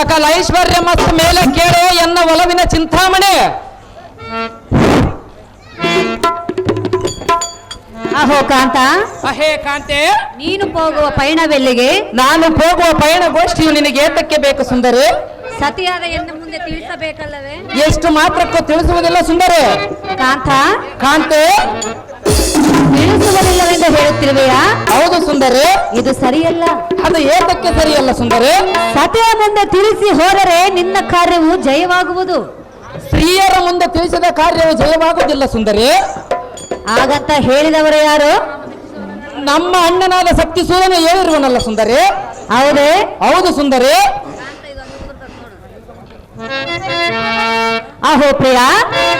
ಸಕಲ ಐಶ್ವರ್ಯ ಮತ್ತು ಮೇಲೆ ಕೇಳು ಎನ್ನ ಒಲವಿನ ಚಿಂತಾಮಣಿ. ಅಹೋ ಕಾಂತ. ಅಹೇ ಕಾಂತೆ. ನೀನು ಹೋಗುವ ಪಯಣವೆಲ್ಲಿಗೆ? ನಾನು ಹೋಗುವ ಪಯಣ ಗೋಷ್ಠಿಯು ನಿನಗೆ ಏತಕ್ಕೆ ಬೇಕು ಸುಂದರಿ? ಸತಿಯಾದ ಎಂದು ಮುಂದೆ ತಿಳಿಸಬೇಕಲ್ಲವೇ? ಎಷ್ಟು ಮಾತ್ರಕ್ಕೂ ತಿಳಿಸುವುದಿಲ್ಲ ಸುಂದರಿ. ಕಾಂತ. ಕಾಂತೆ. ತಿಳಿಸುವುದಿಲ್ಲವೆಂದು ಹೇಳುತ್ತಿರುವೆಯಾ? ಹೌದು ಸುಂದರಿ. ಇದು ಸರಿಯಲ್ಲ. ಅದು ಏತಕ್ಕೆ ಸರಿಯಲ್ಲ ಸುಂದರಿ? ಸತಿಯ ಮುಂದೆ ತಿಳಿಸಿ ಹೋದರೆ ನಿನ್ನ ಕಾರ್ಯವು ಜಯವಾಗುವುದು. ಸ್ತ್ರೀಯರ ಮುಂದೆ ತಿಳಿಸಿದ ಕಾರ್ಯವು ಜಯವಾಗುವುದಿಲ್ಲ ಸುಂದರಿ. ಹಾಗಂತ ಹೇಳಿದವರು ಯಾರು? ನಮ್ಮ ಅಣ್ಣನಾದ ಶಕ್ತಿ ಸೂರ್ಯನ ಹೇಳಿರುವನಲ್ಲ ಸುಂದರಿ. ಹೌದೇ? ಹೌದು ಸುಂದರಿ. ಅಹೋ ಪ್ರಿಯ.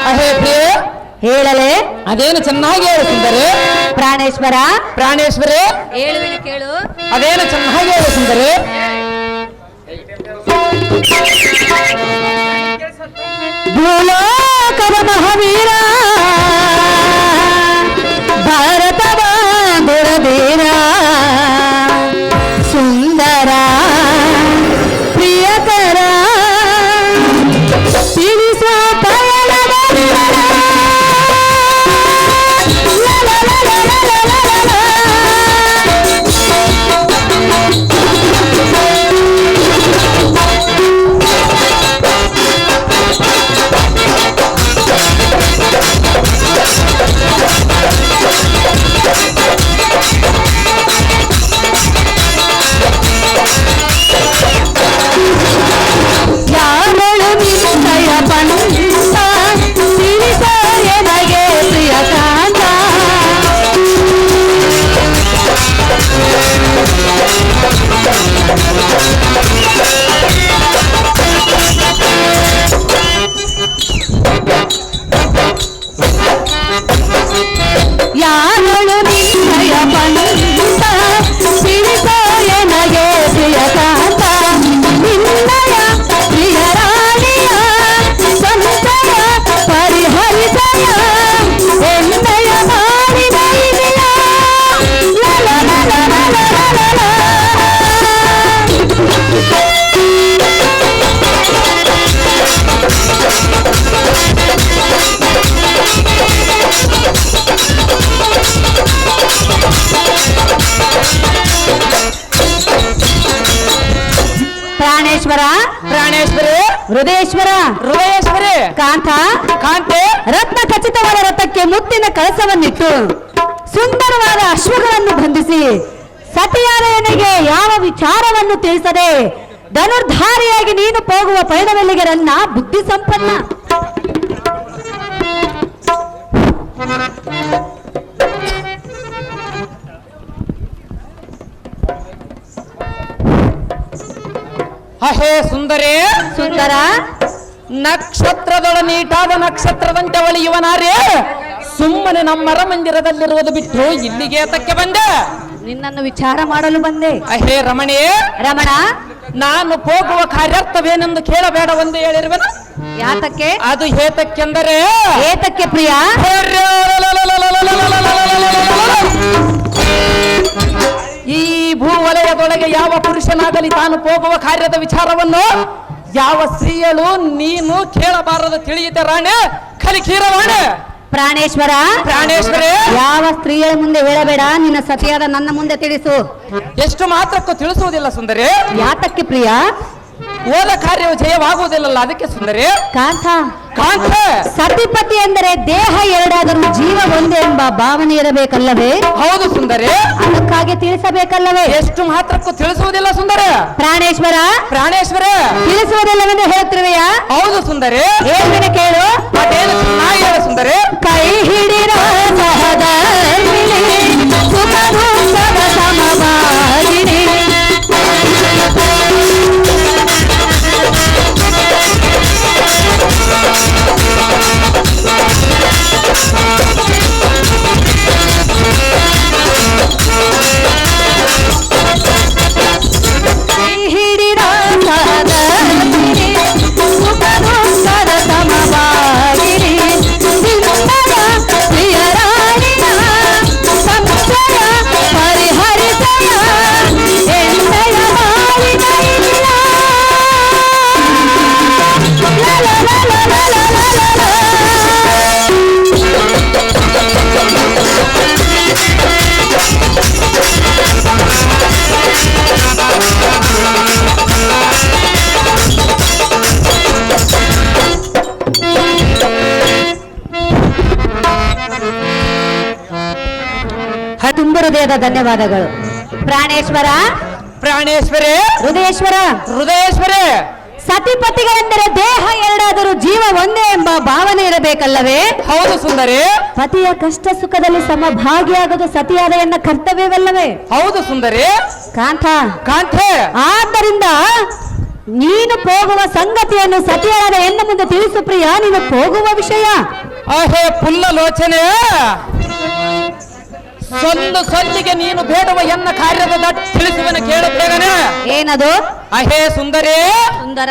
ಅಹೇ ಪ್ರಿಯೆ. ಹೇಳಲೆ? ಅದೇನು ಚೆನ್ನಾಗಿ ಹೇಳು ಪ್ರಾಣೇಶ್ವರ? ಪ್ರಾಣೇಶ್ವರ. ಹೇಳುವೆನು ಕೇಳು. ಅದೇನು ಚೆನ್ನಾಗಿ ಹೇಳು ಸುಂದರಿ. ಭೂಲೋಕದ ಮಹಾವೀರ. ಭಾರತ ಬಾಂಧುರದೀರ ಸುಂದರವಾದ ಅಶ್ವಗಳನ್ನು ಬಂಧಿಸಿ ಸತಿಯಾರಯನಿಗೆ ಯಾವ ವಿಚಾರವನ್ನು ತಿಳಿಸದೆ ಧನುರ್ಧಾರಿಯಾಗಿ ನೀನು ಹೋಗುವ ಪಯಣವೆಲ್ಲಿಗೆ ನನ್ನ ಬುದ್ಧಿ ಸಂಪನ್ನ. ಅಹೇ ಸುಂದರೇ ಸುಂದರ. ನಕ್ಷತ್ರದೊಳ ನೀಟಾದ ನಕ್ಷತ್ರದಂತೆ ಒಳಿಯುವನಾರೇ ಸುಮ್ಮನೆ ನಮ್ಮ ಮಂದಿರದಲ್ಲಿರುವುದು ಬಿಟ್ಟು ಇಲ್ಲಿಗೆ ಏತಕ್ಕೆ ಬಂದೆ. ನಿನ್ನನ್ನು ವಿಚಾರ ಮಾಡಲು ಬಂದೆ. ಅಹೇ ರಮಣಿಯೇ ರಮಣ. ನಾನು ಹೋಗುವ ಕಾರ್ಯಾರ್ಥವೇನೆಂದು ಕೇಳಬೇಡ ಒಂದು ಹೇಳಿರುವ ಯಾತಕ್ಕೆ? ಅದು ಹೇತಕ್ಕೆಂದರೆ ಏತಕ್ಕೆ ಪ್ರಿಯ? ಈ ಭೂವಲಯದೊಳಗೆ ಯಾವ ಪುರುಷನಾಗಲಿ ತಾನು ಹೋಗುವ ಕಾರ್ಯದ ವಿಚಾರವನ್ನು? ಯಾವ ಸ್ತ್ರೀಯಲು ನೀನು ಕೇಳಬಾರದು ತಿಳಿಯಿತೆ ರಾಣೆ. ಕಲಿಕೀರ ರಾಣೆ ಪ್ರಾಣೇಶ್ವರ. ಪ್ರಾಣೇಶ್ವರ. ಯಾವ ಸ್ತ್ರೀಯರ ಮುಂದೆ ಹೇಳಬೇಡ ನಿನ್ನ ಸತಿಯಾದ ನನ್ನ ಮುಂದೆ ತಿಳಿಸು. ಎಷ್ಟು ಮಾತ್ರಕ್ಕೂ ತಿಳಿಸುವುದಿಲ್ಲ ಸುಂದರಿ. ಯಾತಕ್ಕೆ ಪ್ರಿಯ? ಓದ ಕಾರ್ಯವು ಜಯವಾಗುವುದಿಲ್ಲಲ್ಲ ಅದಕ್ಕೆ ಸುಂದರಿ. ಕಾಂತ ಕಾಂತ ಸತಿಪತಿ ಎಂದರೆ ದೇಹ ಎರಡಾದರೂ ಜೀವ ಒಂದೇ ಎಂಬ ಭಾವನೆ ಇರಬೇಕಲ್ಲವೇ? ಹೌದು ಸುಂದರ. ಅದಕ್ಕಾಗಿ ತಿಳಿಸಬೇಕಲ್ಲವೇ? ಎಷ್ಟು ಮಾತ್ರಕ್ಕೂ ತಿಳಿಸುವುದಿಲ್ಲ ಸುಂದರ. ಪ್ರಾಣೇಶ್ವರ? ಪ್ರಾಣೇಶ್ವರ. ತಿಳಿಸುವುದಿಲ್ಲವೆಂದು ಹೇಳುತ್ತಿರುವೆಯಾ? ಹೌದು ಸುಂದರ. ಏನ್ ಕೇಳು? ಅದೇನು ಚೆನ್ನಾಗಿ ಹೇಳು ಸುಂದರಿ. ಕೈ ಹಿಡಿದ ಸಹಧರ್ಮಿಣಿ, ಹೃದಯದ ಧನ್ಯವಾದಗಳು. ಪ್ರಾಣೇಶ್ವರ. ಪ್ರಾಣೇಶ್ವರೇ. ಹೃದಯೇಶ್ವರ. ಹೃದಯೇಶ್ವರೇ. ಸತಿಪತಿಗಳೆಂದರೆ ದೇಹ ಎರಡಾದರೂ ಜೀವ ಒಂದೇ ಎಂಬ ಭಾವನೆ ಇರಬೇಕಲ್ಲವೇ? ಹೌದು ಸುಂದರಿ. ಪತಿಯ ಕಷ್ಟ ಸುಖದಲ್ಲಿ ಸಮಭಾಗಿಯಾಗೋದು ಸತಿಯಾದ ಎನ್ನ ಕರ್ತವ್ಯವಲ್ಲವೇ? ಹೌದು ಸುಂದರಿ. ಕಾಂತ ಕಾಂತ ಆದ್ದರಿಂದ ನೀನು ಹೋಗುವ ಸಂಗತಿಯನ್ನು ಸತಿಯಾದ ಎನ್ನ ಮುಂದೆ ತಿಳಿಸು ಪ್ರಿಯ ನೀನು ಹೋಗುವ ವಿಷಯ. ಅಹೇ ಪುಲ್ಲ ಲೋಚನೆ ಸೊಂದು ಸೊಲ್ಲಿಗೆ ನೀನು ಬೇಡುವ ಎನ್ನ ಕಾರ್ಯದ ದಟ್ ತಿಳಿಸುವನ ಕೇಳು ಬೇಗನೆ ಏನದು? ಅಹೇ ಸುಂದರೇ. ಸುಂದರ?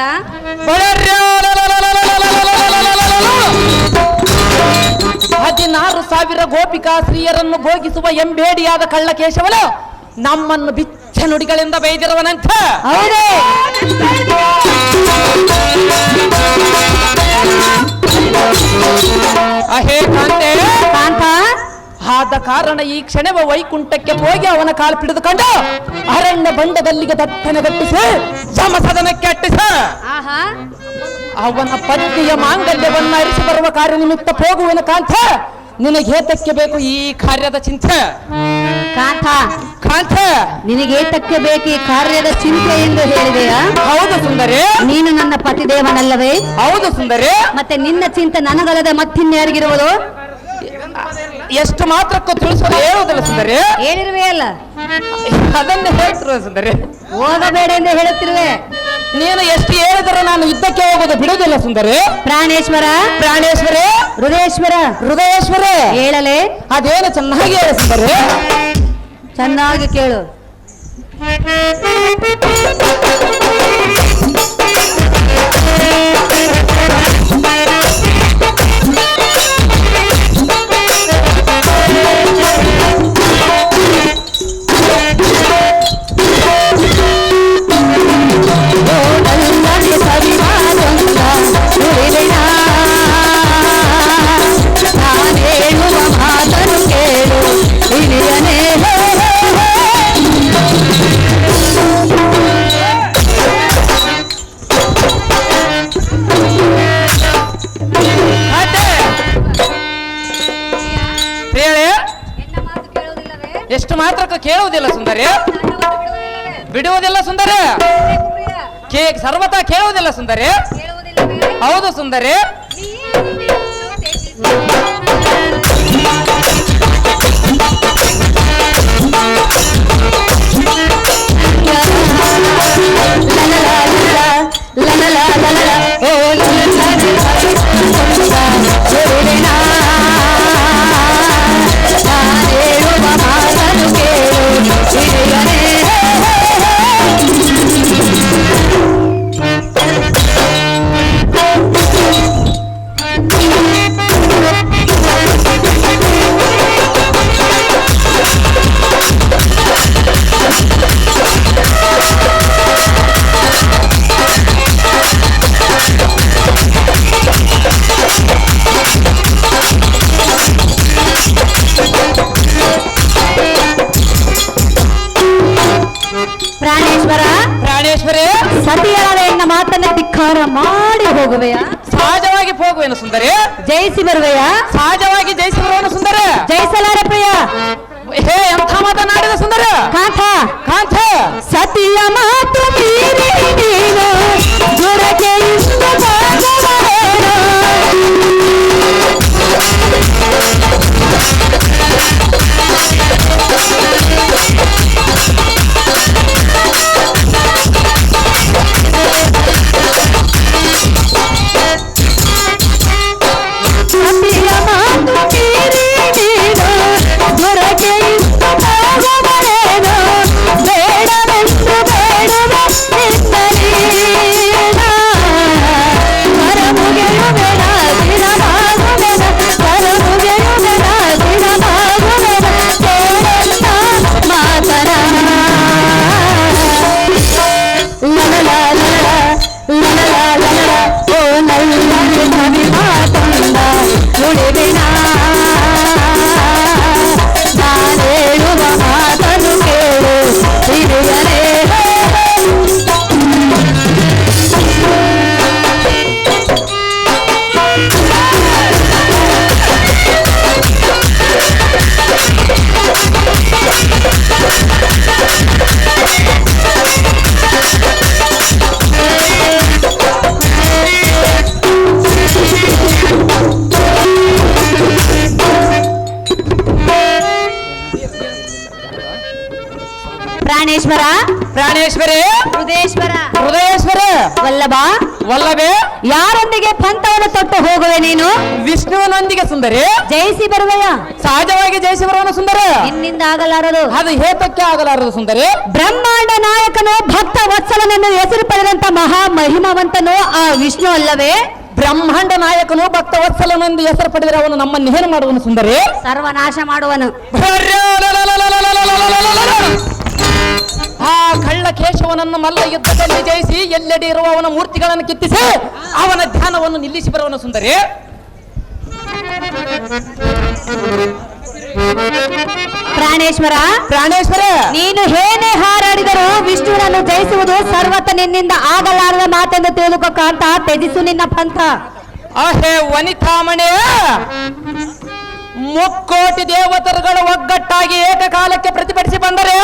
ಹದಿನಾರು ಸಾವಿರ ಗೋಪಿಕಾ ಸ್ತ್ರೀಯರನ್ನು ಭೋಗಿಸುವ ಎಂಬೇಡಿಯಾದ ಕಳ್ಳ ಕೇಶವನು ನಮ್ಮನ್ನು ಬಿಚ್ಚ ನುಡಿಗಳಿಂದ ಬೈದಿರುವನಂತ. ಅಹೇ ಕಾಂತೆ. ಕಾಂತ? ಆದ ಕಾರಣ ಈ ಕ್ಷಣವ ವೈಕುಂಠಕ್ಕೆ ಹೋಗಿ ಅವನ ಕಾಲು ಪಿಡಿದುಕೊಂಡು ಅರಣ್ಯ ಬಂಡದಲ್ಲಿಗೆ ದಟ್ಟನೆ ಗಟ್ಟಿಸಿ ಸಮಸದನಕ್ಕೆ ಅಟ್ಟಿಸ. ಅವನ ಪತ್ನಿಯ ಮಾಂಗಲ್ಯವನ್ನು ಅರಿಸಿ ಬರುವ ಕಾರ್ಯ ನಿಮಿತ್ತ ಹೋಗುವನ ಕಾಂತ. ನಿನಗೆ ಏತಕ್ಕೆ ಬೇಕು ಈ ಕಾರ್ಯದ ಚಿಂತೆ? ಕಾಂತ. ಕಾಂತ. ನಿನಗೆ ಏತಕ್ಕೆ ಬೇಕು ಈ ಕಾರ್ಯದ ಚಿಂತೆ ಎಂದು ಹೇಳಿದೆಯಾ? ಹೌದು ಸುಂದರಿ. ನೀನು ನನ್ನ ಪತಿದೇವನಲ್ಲವೇ? ಹೌದು ಸುಂದರಿ. ಮತ್ತೆ ನಿನ್ನ ಚಿಂತೆ ನನಗಲ್ಲದೆ ಮತ್ತಿನ್ಯಾರಿಗಿರುವುದು? ಎಷ್ಟು ಮಾತ್ರಕ್ಕೂ ತಿಳಿಸೋದು ಹೇಳುವುದಿಲ್ಲ ಸುಂದರಿ. ಹೇಳಿರುವೆ ಅಲ್ಲ? ಅದನ್ನೇ ಹೇಳ್ತಿರುವ ಸುಂದರಿ. ಓದಬೇಡ ಎಂದು ಹೇಳುತ್ತಿರುವೆ. ನೀನು ಎಷ್ಟು ಹೇಳಿದ್ರೆ ನಾನು ಯುದ್ಧಕ್ಕೆ ಹೋಗೋದು ಬಿಡುವುದಿಲ್ಲ ಸುಂದರಿ. ಪ್ರಾಣೇಶ್ವರ. ಪ್ರಾಣೇಶ್ವರ. ಹೃದಯೇಶ್ವರ. ಹೃದಯೇಶ್ವರ. ಹೇಳಲೆ. ಅದೇನು ಚೆನ್ನಾಗಿ ಹೇಳ ಸುಂದರಿ. ಚೆನ್ನಾಗಿ ಕೇಳು. ಮಾತ್ರಕ್ಕೂ ಕೇಳುವುದಿಲ್ಲ ಸುಂದರಿ ಬಿಡುವುದಿಲ್ಲ ಸುಂದರಿ ಕೇ ಸರ್ವತಾ ಕೇಳುವುದಿಲ್ಲ ಸುಂದರಿ ಹೌದು ಸುಂದರಿ ಪ್ರಾಣೇಶ್ವರ ಮಾತನಾಡಿದ ಸುಂದರ? ಕಾಂತ ಕಾಂತ ಸತಿಯ ಮಾತು ಮೀರಿ ನೀನು. ಪ್ರಾಣೇಶ್ವರ ಪ್ರಾಣೇಶ್ವರೇ ಹೃದಯೇಶ್ವರ ಹೃದಯೇಶ್ವರ ವಲ್ಲಭ. ವಲ್ಲಭೆ? ಯಾರೊಂದಿಗೆ ಪಂಥವನ್ನು ತೊಟ್ಟು ಹೋಗುವೆ ನೀನು? ವಿಷ್ಣುವಿನೊಂದಿಗೆ ಸುಂದರಿ? ಜಯಿಸಿ ಬರುವೆಯ? ಸಹಜವಾಗಿ ಜಯಶಿವರವನ ಸುಂದರ? ನಿನ್ನಿಂದ ಆಗಲಾರದು. ಅದು ಹೇತಕ್ಕೆ ಆಗಲಾರದು ಸುಂದರಿ. ಬ್ರಹ್ಮಾಂಡ ನಾಯಕನು ಭಕ್ತ ವತ್ಸಲನನ್ನು ಹೆಸರು ಪಡೆದಂತ ಮಹಾ ಮಹಿಮಾವಂತನು ಆ ವಿಷ್ಣು ಅಲ್ಲವೇ? ಬ್ರಹ್ಮಾಂಡ ನಾಯಕನು ಭಕ್ತ ವತ್ಸಲನೆಂದು ಹೆಸರು ಪಡೆದರೆ ಅವನು ನಮ್ಮನ್ನು ಏನು ಮಾಡುವನು ಸುಂದರಿ? ಸರ್ವನಾಶ ಮಾಡುವನು. ಆ ಕಳ್ಳ ಕೇಶವನನ್ನು ಮಲ್ಲ ಯುದ್ಧದಲ್ಲಿ ಜಯಿಸಿ ಎಲ್ಲೆಡೆ ಇರುವ ಅವನ ಮೂರ್ತಿಗಳನ್ನು ಕಿತ್ತಿಸಿ ಅವನ ಧ್ಯಾನವನ್ನು ನಿಲ್ಲಿಸಿ ಬರುವನು ಸುಂದರಿ. ಪ್ರಾಣೇಶ್ವರ ಪ್ರಾಣೇಶ್ವರ! ನೀನು ಏನೇ ಹಾರಾಡಿದರು ವಿಷ್ಣುವನ್ನು ಜಯಿಸುವುದು ಸರ್ವತ ನಿನ್ನಿಂದ ಆಗಲಾರದ ಮಾತೆಂದು ತಿಳಿದುಕೊಕ್ಕ ಕಾಂತ ತ್ಯಜಿಸು ನಿನ್ನ ಪಂಥ. ಅಹೇ ವನಿತಾಮಣೆ! ಮುಕ್ಕೋಟಿ ದೇವತರುಗಳು ಒಗ್ಗಟ್ಟಾಗಿ ಏಕಕಾಲಕ್ಕೆ ಪ್ರತಿಭಟಿಸಿ ಬಂದರೆ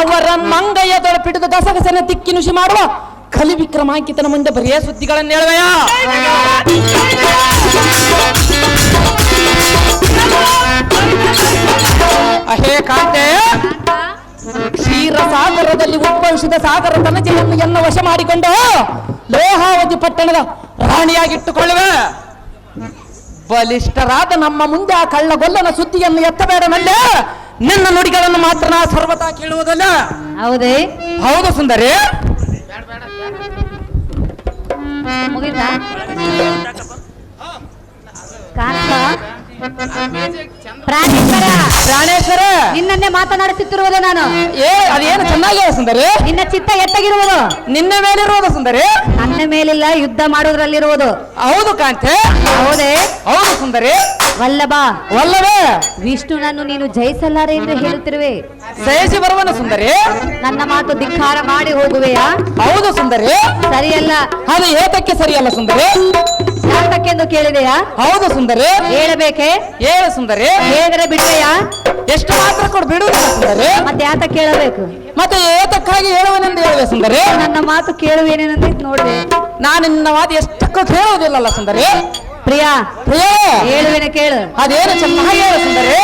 ಅವರ ಮಂಗಯ್ಯದೊಳ ಪಿಡಿದು ಗಸಗಸನ ತಿಕ್ಕಿನುಷಿ ಮಾಡುವ ಕಲಿ ವಿಕ್ರಮಾಂಕಿತನ ಮುಂದೆ ಬರೆಯ ಸುದ್ದಿಗಳನ್ನು ಹೇಳುವೆಯ? ಅಹೇ ಕಾಂತೆ ಕ್ಷೀರ ಸಾಗರದಲ್ಲಿ ಉದ್ಭವಿಸಿದ ಸಾಗರ ತನಜೆಯನ್ನು ಎನ್ನ ವಶ ಮಾಡಿಕೊಂಡು ಲೋಹಾವತಿ ಪಟ್ಟಣದ ರಾಣಿಯಾಗಿಟ್ಟುಕೊಳ್ಳುವೆ. ಬಲಿಷ್ಠರಾದ ನಮ್ಮ ಮುಂದೆ ಆ ಕಳ್ಳಗೊಲ್ಲನ ಸುದ್ದಿಯನ್ನು ಎತ್ತಬೇಡ ನಲ್ಲೆ ನಿನ್ನ ನುಡಿಗಳನ್ನು ಮಾತ್ರ ನಾ ಸರ್ವತಾ ಕೇಳುವುದಲ್ಲ. ಹೌದೇ? ಹೌದು ಸುಂದರಿ. ಮುಗಿತಾ? ಕಾಂತ ಪ್ರಾಣೇಶ್ವರ. ಪ್ರಾಣೇಶ್ವರ. ನಿನ್ನನ್ನೇ ಮಾತನಾಡುತ್ತಿರುವುದು ನಾನು. ಏ ಅದೇನು ಚೆನ್ನಾಗಿದೆ ಸುಂದರಿ? ನಿನ್ನ ಚಿತ್ತ ಎತ್ತಗಿರುವುದು. ನಿನ್ನ ಮೇಲಿರುವುದು ಸುಂದರಿ? ನನ್ನ ಮೇಲಿಲ್ಲ ಯುದ್ಧ ಮಾಡುವುದರಲ್ಲಿರುವುದು. ಹೌದು ಕಾಂತೆ. ಹೌದೇ? ಹೌದು ಸುಂದರಿ. ವಲ್ಲಭ. ವಲ್ಲವೇ ವಿಷ್ಣುನನ್ನು ನೀನು ಜಯಿಸಲಾರೆ ಎಂದು ಹೇಳುತ್ತಿರುವೆ. ಜಯಿಸಿ ಬರುವನು ಸುಂದರಿ. ನನ್ನ ಮಾತು ಧಿಕ್ಕಾರ ಮಾಡಿ ಹೋಗುವೆಯಾ? ಹೌದು ಸುಂದರಿ. ಸರಿಯಲ್ಲ. ಅದು ಏತಕ್ಕೆ ಸರಿಯಲ್ಲ ಸುಂದರಿ? ಯಾತಕ್ಕೆಂದು ಕೇಳಿದೆಯಾ? ಹೌದು ಸುಂದರಿ. ಹೇಳಬೇಕೆ? ಹೇಳು ಸುಂದರಿ. ಹೇಳಿದ್ರೆ ಬಿಡುವೆಯ ಎಷ್ಟು ಮಾತ್ರ ಕೊಡು ಬಿಡು ಮತ್ತೆ ಯಾತ ಕೇಳಬೇಕು? ಮತ್ತೆ ಏತಕ್ಕಾಗಿ ಹೇಳುವನೆಂದು ಹೇಳುವೆ ಸುಂದರಿ? ನನ್ನ ಮಾತು ಕೇಳುವೇನೇನಂತ ನೋಡ್ರಿ ನಾನು ನಿನ್ನ ಮಾತು ಎಷ್ಟಕ್ಕೂ ಕೇಳುವುದಿಲ್ಲಲ್ಲ ಸುಂದರಿ? ಪ್ರಿಯಾ ಪ್ರಿಯೇ! ಹೇಳುವೇನೆ ಕೇಳು. ಅದೇನು ಚೆನ್ನಾಗಿ ಹೇಳು ಸುಂದರಿ?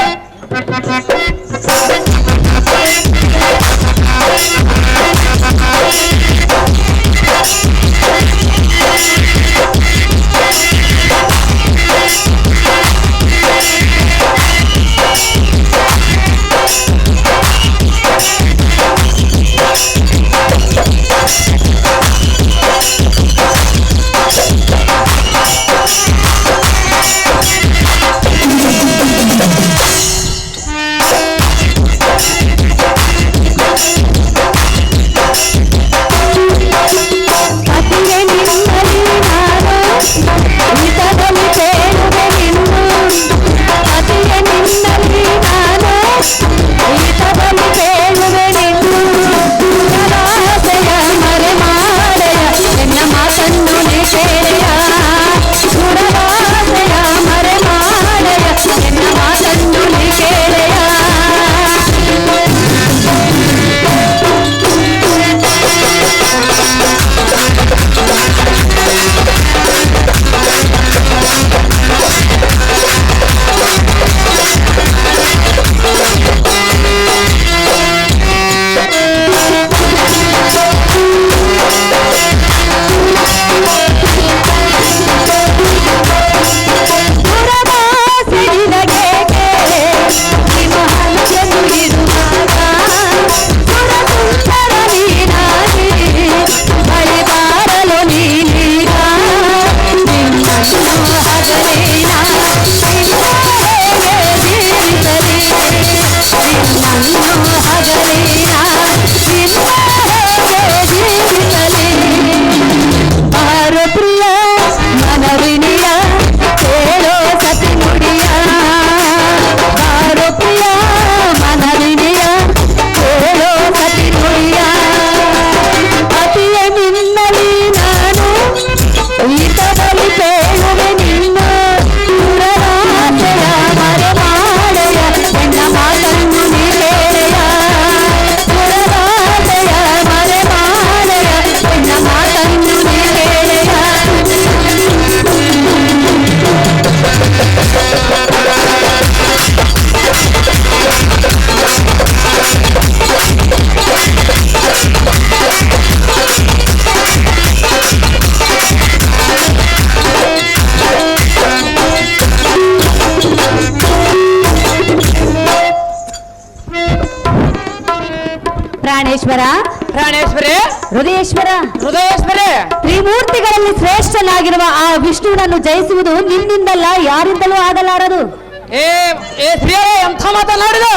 ಹೃದಯೇಶ್ವರ ಹೃದಯೇಶ್ವರಿ ತ್ರಿಮೂರ್ತಿಗಳಲ್ಲಿ ಶ್ರೇಷ್ಠನಾಗಿರುವ ಆ ವಿಷ್ಣುವನ್ನು ಜಯಿಸುವುದು ನಿನ್ನಿಂದಲ್ಲ ಯಾರಿಂದಲೂ ಆಗಲಾರದು. ಏ ಏ ಸ್ತ್ರೀಯರೇ ಎಂಥ ಮಾತನಾಡಿದ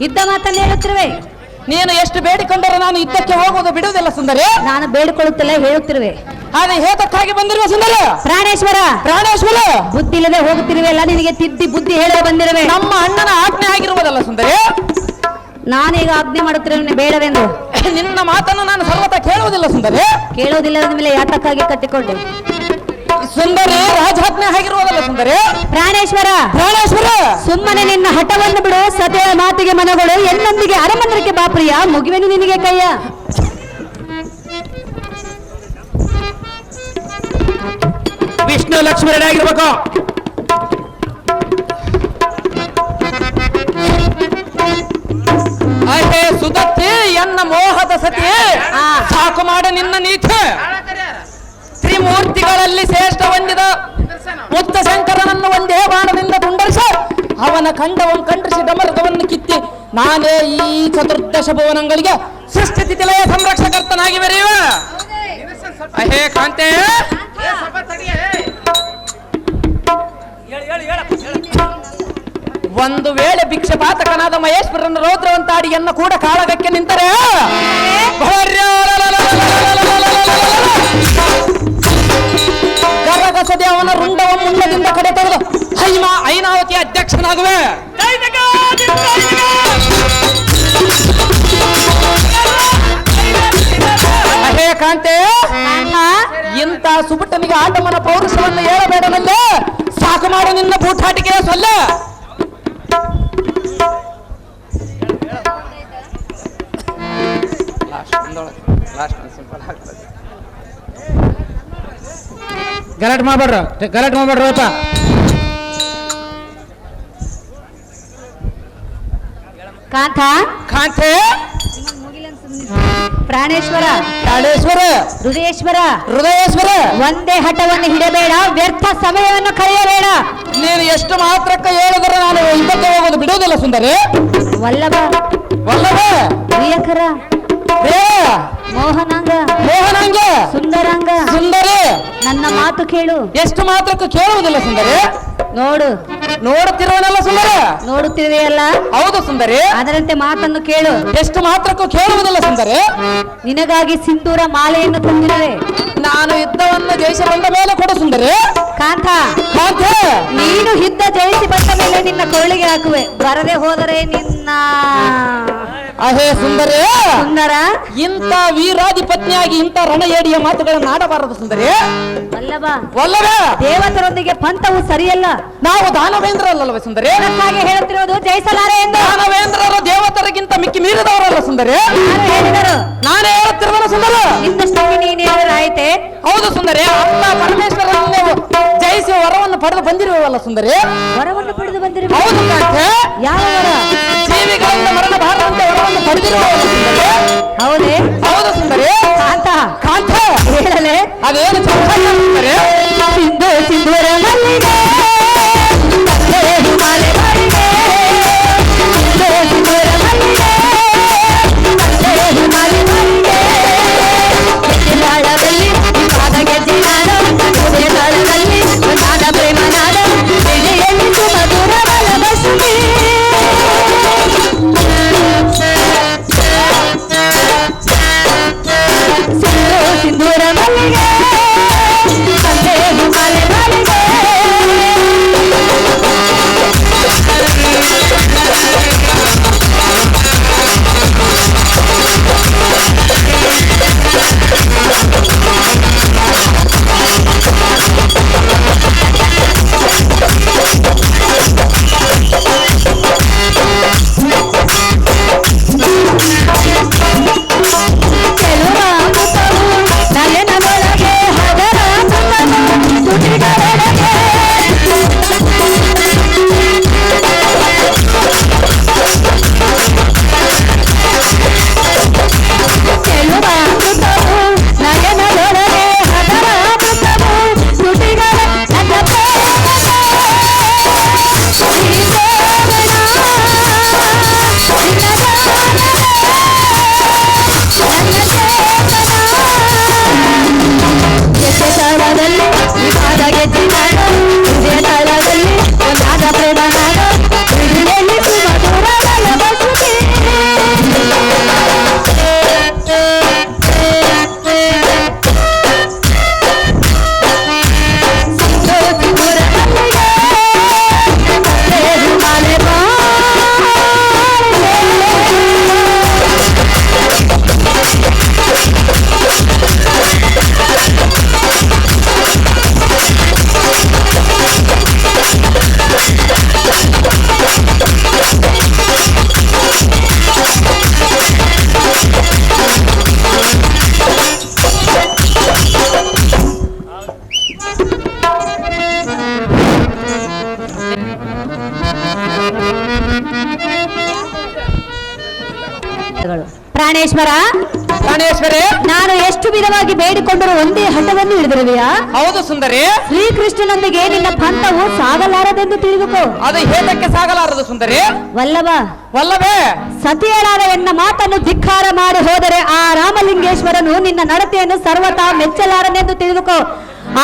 ಇದ್ದ ಮಾತನ್ನು ಹೇಳುತ್ತಿರುವೆ. ನೀನು ಎಷ್ಟು ಬೇಡಿಕೊಂಡರೆ ನಾನು ಯುದ್ಧಕ್ಕೆ ಹೋಗುವುದು ಬಿಡುವುದಿಲ್ಲ ಸುಂದರಿ. ನಾನು ಬೇಡಿಕೊಳ್ಳುತ್ತಿಲ್ಲ ಹೇಳುತ್ತಿರುವೆ. ಹಾಗೆ ಹೇತಕ್ಕಾಗಿ ಬಂದಿರುವ ಸುಂದರಿ. ಪ್ರಾಣೇಶ್ವರ. ಪ್ರಾಣೇಶ್ವರ. ಬುದ್ಧಿ ಇಲ್ಲದೆ ಹೋಗುತ್ತಿರುವೆಲ್ಲ ನಿನಗೆ ತಿದ್ದಿ ಬುದ್ಧಿ ಹೇಳ ಬಂದಿರುವೆ. ನಮ್ಮ ಅಣ್ಣನ ಆಜ್ಞೆ ಆಗಿರುವುದಲ್ಲ ಸುಂದರಿ. ನಾನೀಗ ಆಜ್ಞೆ ಮಾಡುತ್ತೇನೆ ಬೇಡವೆಂದು. ನಿನ್ನ ಮಾತನ್ನು ನಾನು ಸರ್ವತ ಕೇಳುವುದಿಲ್ಲ ಸುಂದರಿ. ಕೇಳುವುದಿಲ್ಲ ಮೇಲೆ ಯಾತಕ್ಕಾಗಿ ಕಟ್ಟಿಕೊಂಡೆ? ಸುಂದರಿ ರಾಜಾಜ್ಞೆ ಆಗಿರುವುದಲ್ಲ ಸುಂದರಿ. ಪ್ರಾಣೇಶ್ವರ! ಪ್ರಾಣೇಶ್ವರ! ಸುಮ್ಮನೆ ನಿನ್ನ ಹಠವನ್ನು ಬಿಡು ಸತ್ಯ ಮಾತಿಗೆ ಮನಗಳು ಎಲ್ಲೊಂದಿಗೆ ಅರಮಂದಿರಕ್ಕೆ ಬಾಪ್ರಿಯ ಮುಗಿವೆನು ನಿನಗೆ ಕೈಯ. ವಿಷ್ಣು ಲಕ್ಷ್ಮಣ ಆಗಿರ್ಬೇಕು ಅಹೇ ಸುದತ್ತಿ ಎನ್ನ ಮೋಹದ ಸತಿ. ಸಾಕು ಮಾಡ ನಿನ್ನ ನೀತಿ. ತ್ರಿಮೂರ್ತಿಗಳಲ್ಲಿ ಶ್ರೇಷ್ಠ ಹೊಂದಿದ ಮುತ್ತ ಶಂಕರನನ್ನು ಒಂದೇ ಬಾಣದಿಂದ ತುಂಡರಿಸ ಅವನ ಖಂಡವನ್ನು ಕಂಡರಿಸಿ ಡಮರದವನ್ನು ಕಿತ್ತಿ ನಾನೇ ಈ ಚತುರ್ದಶ ಭುವನಗಳಿಗೆ ಸೃಷ್ಟಿ ತಿಲಯ ಸಂರಕ್ಷಕರ್ತನಾಗಿ ಬರೆಯುವ. ಅಹೇ ಕಾಂತೆ. ಒಂದು ವೇಳೆ ಭಿಕ್ಷಪಾತಕನಾದ ಮಹೇಶ್ವರನ ರೌದ್ರವಂತಾಡಿ ಎನ್ನ ಕೂಡ ಕಾಳಗಕ್ಕೆ ನಿಂತರೆ? ಗರಗಸದೆ ಅವನ ರುಂಡವ ಮುಂಡದಿಂದ ಕಡೆ ತೆಗೆದು ಹೈಮ ಐನಾವತಿ ಅಧ್ಯಕ್ಷನಾಗುವೆ. ಅಹೇ ಕಾಂತೆ ಇಂಥ ಸುಬುಟ್ಟನಿಗೆ ಆಟಮನ ಪೌರುಷವನ್ನು ಹೇಳಬೇಡನಲ್ಲೇ ಸಾಕು ಮಾಡು ನಿನ್ನ ಬೂಟಾಟಿಕೆಯ ಸೊಲ್ಲ. ಗಲಾಟೆ ಮಾಡ್ಬೇಡ್ರ. ಗಲಾಟೆ ಮಾಡ್ಬೇಡ್ರಪ್ಪ ಕಾಂತ? ಕಾಂತೆ? ಪ್ರಾಣೇಶ್ವರ? ಪ್ರಾಣೇಶ್ವರ? ಹೃದಯೇಶ್ವರ? ಹೃದಯೇಶ್ವರ? ಒಂದೇ ಹಠವನ್ನು ಹಿಡಬೇಡ ವ್ಯರ್ಥ ಸಮಯವನ್ನು ಕಳೆಯಬೇಡ. ನೀನು ಎಷ್ಟು ಮಾತ್ರಕ್ಕೆ ಹೇಳಿದ್ರೆ ನಾನು ಹಿಂದಕ್ಕೆ ಹೋಗೋದು ಬಿಡೋದಿಲ್ಲ ಸುಂದರಿ. ವಲ್ಲಭ. ವಲ್ಲಭ? ಪ್ರಿಯಕರ. ಮೋಹನಾಂಗ. ಮೋಹನಾಂಗ. ಸುಂದರಾಂಗ. ಸುಂದರಿ. ನನ್ನ ಮಾತು ಕೇಳು. ಎಷ್ಟು ಮಾತ್ರಕ್ಕೆ ಕೇಳುವುದಿಲ್ಲ ಸುಂದರಿ. ನೋಡು. ನೋಡುತ್ತಿರುವನಲ್ಲ ಸುಂದರ. ನೋಡುತ್ತಿರುವೆಯಲ್ಲ? ಹೌದು ಸುಂದರಿ. ಅದರಂತೆ ಮಾತನ್ನು ಕೇಳು. ಎಷ್ಟು ಮಾತ್ರಕ್ಕೂ ಕೇಳುವುದಿಲ್ಲ ಸುಂದರಿ. ನಿನಗಾಗಿ ಸಿಂಧೂರ ಮಾಲೆಯನ್ನು ತಂದಿರುವೆ. ನಾನು ಯುದ್ಧವನ್ನು ಜಯಿಸಿ ಬಂದ ಮೇಲೆ ಕೊಡು ಸುಂದರಿ. ಕಾಂತ. ಕಾಂತ. ನೀನು ಯುದ್ಧ ಜಯಿಸಿ ಬಂದ ಮೇಲೆ ನಿನ್ನ ಕೊರಳಿಗೆ ಹಾಕುವೆ. ಬರದೆ ಹೋದರೆ ನಿನ್ನ ಅಹೇ ಸುಂದರ. ಸುಂದರ. ಇಂಥ ವೀರಾಧಿಪತ್ನಿಯಾಗಿ ಇಂಥ ರಣಯೇಡಿಯ ಮಾತುಗಳನ್ನು ಆಡಬಾರದು ಸುಂದರಿ. ವಲ್ಲಭ. ವಲ್ಲಭ. ದೇವತರೊಂದಿಗೆ ಪಂಥವು ಸರಿಯಲ್ಲ. ನಾವು ದಾನವೇಂದ್ರ ಅಲ್ಲಲ್ವ ಸುಂದರಿ. ಅದಕ್ಕಾಗಿ ಹೇಳುತ್ತಿರುವುದು ಜಯಿಸಲಾರೆ ಎಂದು. ದಾನವೇಂದ್ರರು ದೇವತರಿಗಿಂತ ಮಿಕ್ಕಿ ಮೀರಿದವರಲ್ಲ ಸುಂದರಿ. ಯಾರು ಹೇಳಿದರು? ನಾನೇ ಹೇಳುತ್ತಿರುವನು ಸುಂದರ. ನೀನು ಹೇಳಿದ್ರಾಯ್ತೆ ಹೌದು ಸುಂದರಿ. ಅಮ್ಮ ಪರಮೇಶ್ವರನ್ನು ನೀವು ಜಯಿಸಿ ವರವನ್ನು ಪಡೆದು ಬಂದಿರುವವಲ್ಲ ಸುಂದರಿ. ವರವನ್ನು ಪಡೆದು ಬಂದಿರುವ ಹೌದು ಕಾಂತೆ ಯಾವ ವರ? ಜೀವಿಗಳಿಂದ ಮರಣ ಬಾರದಂತೆ ವರವನ್ನು ಪಡೆದಿರುವವಲ್ಲ ಸುಂದರಿ. ಹೌದೇ? ಹೌದು ಸುಂದರಿ. ಕಾಂತ. ಕಾಂತ. ಹೇಳಲೆ? ಅದೇನು ಚಂದ ಸುಂದರಿ. ಸಿಂಧು ಸಿಂಧೂರ ಮಲ್ಲಿಗೆ. ಒಂದೇ ಹಠವನ್ನು ಹಿಡಿದಿರುವೆಯಾ ಹೌದು ಸುಂದರಿ. ಶ್ರೀಕೃಷ್ಣನೊಂದಿಗೆ ನಿನ್ನ ಪಂಥವು ಸಾಗಲಾರದೆಂದು ತಿಳಿದುಕೋ. ಅದು ಹೇಳಕ್ಕೆ ಸಾಗಲಾರದು ಸುಂದರಿ. ವಲ್ಲಭ ವಲ್ಲವೇ ಸತಿಯಳಾದ ಎನ್ನ ಮಾತನ್ನು ಧಿಕ್ಕಾರ ಮಾಡಿ ಹೋದರೆ ಆ ರಾಮಲಿಂಗೇಶ್ವರನು ನಿನ್ನ ನಡತೆಯನ್ನು ಸರ್ವತಾ ಮೆಚ್ಚಲಾರನೆಂದು ತಿಳಿದುಕೋ.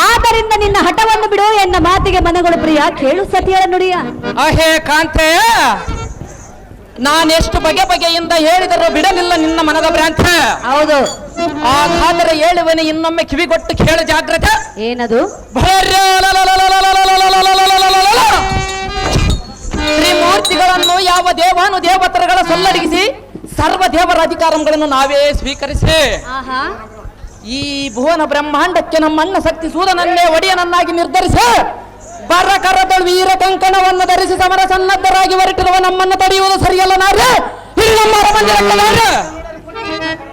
ಆದ್ದರಿಂದ ನಿನ್ನ ಹಠವನ್ನು ಬಿಡು ಎನ್ನ ಮಾತಿಗೆ ಮನಗಳು ಪ್ರಿಯ. ಕೇಳು ಸತಿಯರ ನುಡಿಯ. ಅಹೇ ಕಾಂತೆ. ನಾನೆಷ್ಟು ಬಗೆ ಬಗೆಯಿಂದ ಹೇಳಿದರೂ ಬಿಡಲಿಲ್ಲ ನಿನ್ನ ಮನದ ಭ್ರಾಂತ. ಹೌದು. ಹಾಗಾದರೆ ಹೇಳುವನೆ ಇನ್ನೊಮ್ಮೆ ಕಿವಿಗೊಟ್ಟು ಕೇಳ ಜಾಗ್ರತೆ. ಏನದು? ತ್ರಿಮೂರ್ತಿಗಳನ್ನು ಯಾವ ದೇವಾನು ದೇವತರಗಳ ಸೊಲ್ಲಡಗಿಸಿ ಸರ್ವ ದೇವರ ಅಧಿಕಾರಗಳನ್ನು ನಾವೇ ಸ್ವೀಕರಿಸಿ ಆಹಾ ಈ ಭುವನ ಬ್ರಹ್ಮಾಂಡಕ್ಕೆ ನಮ್ಮಣ್ಣ ಶಕ್ತಿ ಸೂರನನ್ನೇ ಒಡೆಯನನ್ನಾಗಿ ನಿರ್ಧರಿಸಿ ಬರ ಕರದಳು ವೀರ ಕಂಕಣವನ್ನು ಧರಿಸಿ ಸಮರ ಸನ್ನದ್ಧರಾಗಿ ಹೊರಟಿರುವ ನಮ್ಮನ್ನು ತಡೆಯುವುದು ಸರಿಯಲ್ಲ ನಾರ್ರೆ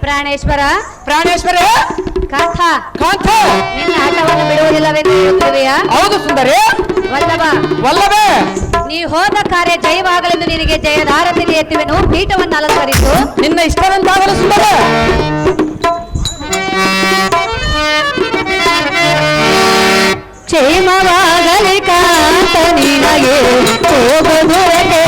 ಪ್ರಾಣೇಶ್ವರ. ಪ್ರಾಣೇಶ್ವರ? ಕಾಂತ ಕಾಂತ ನಿನ್ನ ಬಿಡುವುದಿಲ್ಲವೆಂದು ಹೌದು ಸುಂದರಿ. ವಲ್ಲಭ. ವಲ್ಲಭೆ. ನೀ ಹೋದ ಕಾರ್ಯ ಜಯವಾಗಲೆಂದು ನಿನಗೆ ಜಯದಾರತಿಗೆ ಎತ್ತಿವೆನು ಪೀಠವನ್ನು ಅಲಂಕರಿಸು. ನಿನ್ನ ಇಷ್ಟವಂತಾಗಲು ಸುಂದರ. ಕ್ಷೇಮವಾಗಲಿ ಕಾಂತ ನಿನಗೆ ಹೋಗುದುರಗೆ